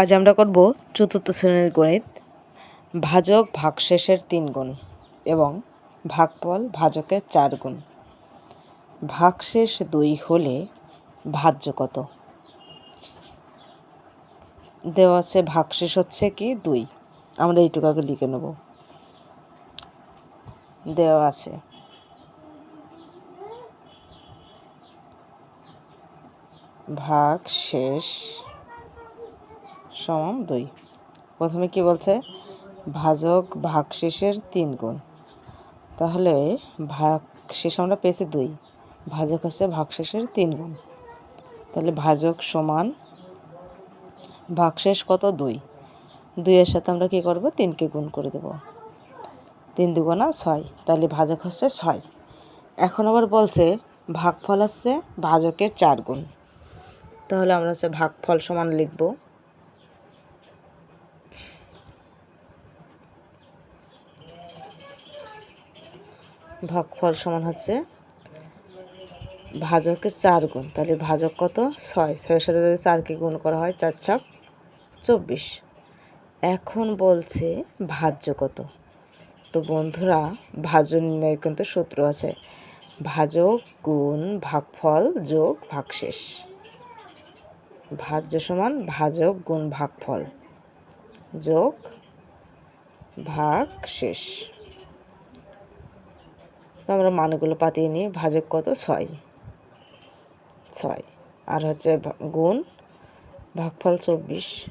আজ আমরা করব চতুর্থ শ্রেণির গণিত। ভাজক ভাগশেষের তিন গুণ এবং ভাগফল ভাজকের চার গুণ। ভাগশেষ দুই হলে ভাজ্য কত? দেওয়া আছে ভাগশেষ হচ্ছে কি দুই। আমরা এইটুকু আগে লিখে নেব। দেওয়া আছে ভাগ শেষ সমান দুই। প্রথমে কি বলছে? ভাজক ভাগশেষের তিন গুণ। তাহলে ভাগ শেষ আমরা পেয়েছি দুই। ভাজক হচ্ছে ভাগশেষের তিন গুণ। তাহলে ভাজক সমান ভাগশেষ কত? দুই। দুইয়ের সাথে আমরা কী করব? তিনকে গুণ করে দেব। তিন দুগুণা ছয়। তাহলে ভাজক হচ্ছে ছয়। এখন আবার বলছে ভাগফল হচ্ছে ভাজকের চার গুণ। তাহলে আমরা হচ্ছে ভাগফল সমান লিখব। ভাগফল সমান হচ্ছে ভাজকের চার গুণ। তাহলে ভাজক কত? ছয়। ছয়ের সাথে যদি চারকে গুণ করা হয়, চার চাপ চব্বিশ। এখন বলছে ভাজ্য কত? তো বন্ধুরা, ভাজ্য নির্ণয়ের কিন্তু সূত্র আছে। ভাজক গুণ ভাগফল যোগ ভাগশেষ। ভাজ্য সমান ভাজক গুণ ভাগফল যোগ ভাগ শেষ আমরা মানগুলো পাতিয়ে নিই, ভাজক কত? ছয়। ছয়। আর হচ্ছে গুণ ভাগফল চব্বিশ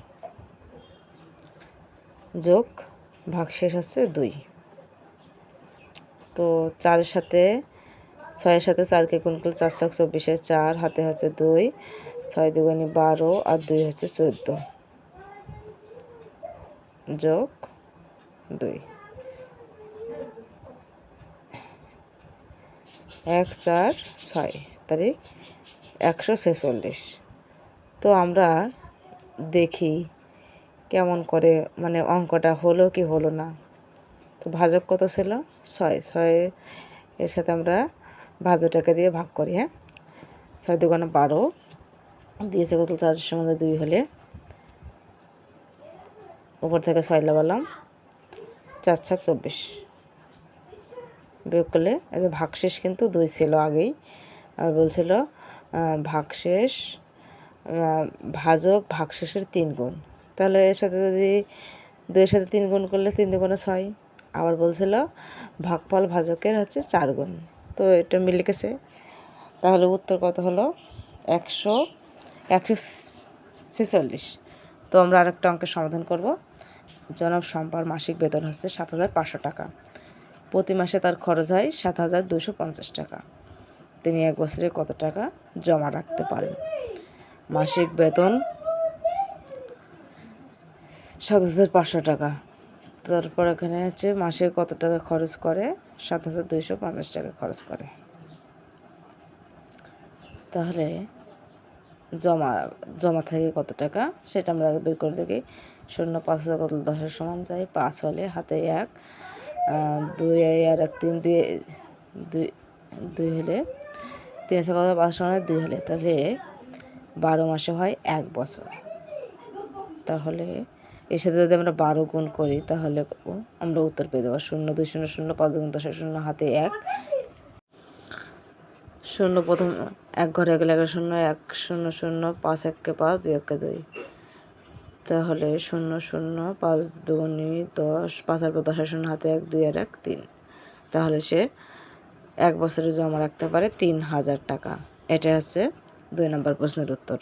যোগ ভাগশেষ হচ্ছে দুই। তো চারের সাথে, ছয়ের সাথে চারকে গুণ করলে চার ছক চব্বিশে চার, হাতে হচ্ছে দুই, ছয় দুগুণি বারো, আর দুই হচ্ছে চোদ্দ। যোগ দুই। এক চার ছয় তারিখ একশো ছেচল্লিশ। তো আমরা দেখি কেমন করে মানে অঙ্কটা হলো কি হলো না। তো ভাজক কত ছিল? ছয় ছয় এর সাথে আমরা ভাজটাকে দিয়ে ভাগ করি হ্যাঁ? ছয় দুগুণে বারো, দিয়েছে কত? তার সঙ্গে দুই হলে উপর থেকে ছয় লাগালাম, চার ছক চব্বিশ। এই ভাগশেষ কিন্তু দুই ছিল আগেই। আর বলছিল ভাগশেষ ভাজক ভাগশেষের তিন গুণ। তাহলে এর সাথে যদি দুইয়ের সাথে তিন গুণ করলে তিন দুগুণে ছয়। আবার বলছিল, ভাগফল ভাজকের হচ্ছে চার গুণ। তো এটা মিলে গেছে তাহলে উত্তর কত হলো? একশো একশো ছেচল্লিশ। তো আমরা আরেকটা অঙ্কের সমাধান করব। জনাব সম্পার মাসিক বেতন হচ্ছে সাত হাজার পাঁচশো টাকা। প্রতি মাসে তার খরচ হয় সাত হাজার দুশো পঞ্চাশ টাকা। তিনি এক বছরে কত টাকা জমা রাখতে পারেন? মাসিক বেতন সাত হাজার পাঁচশো টাকা। তারপর এখানে হচ্ছে মাসে কত টাকা খরচ করে? সাত হাজার দুইশো পঞ্চাশ টাকা খরচ করে। তাহলে জমা জমা থাকে কত টাকা? সেটা আমরা বের করে দেখি। শূন্য পাঁচ হাজার কত দশের সমান যায়? পাঁচ হলে হাতে এক। দুই আর এক, তিন, দুই দুই দুই হলে তিন হাজার কত? পাঁচ সমান দুই হলে। তাহলে বারো মাসে হয় এক বছর। তাহলে এর সাথে যদি আমরা বারো গুণ করি, তাহলে আমরা উত্তর পেয়ে দেবো। শূন্য, দুই, শূন্য শূন্য, পাঁচ গুণ দশ শূন্য, হাতে এক। শূন্য প্রথম এক ঘরে গেলে এগারো, শূন্য, এক, শূন্য শূন্য, পাঁচ, এককে পাঁচ, দুই, এককে দুই। তাহলে শূন্য শূন্য পাঁচ দুগুণি দশ, পাঁচ আর দশ আর শূন্য, হাতে এক, দুই আর এক, তিন। তাহলে সে এক বছরে জমা রাখতে পারে তিন হাজার টাকা। এটা হচ্ছে দুই নম্বর প্রশ্নের উত্তর।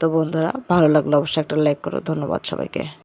তো বন্ধুরা, ভালো লাগল অবশ্যই একটা লাইক করো। ধন্যবাদ সবাইকে।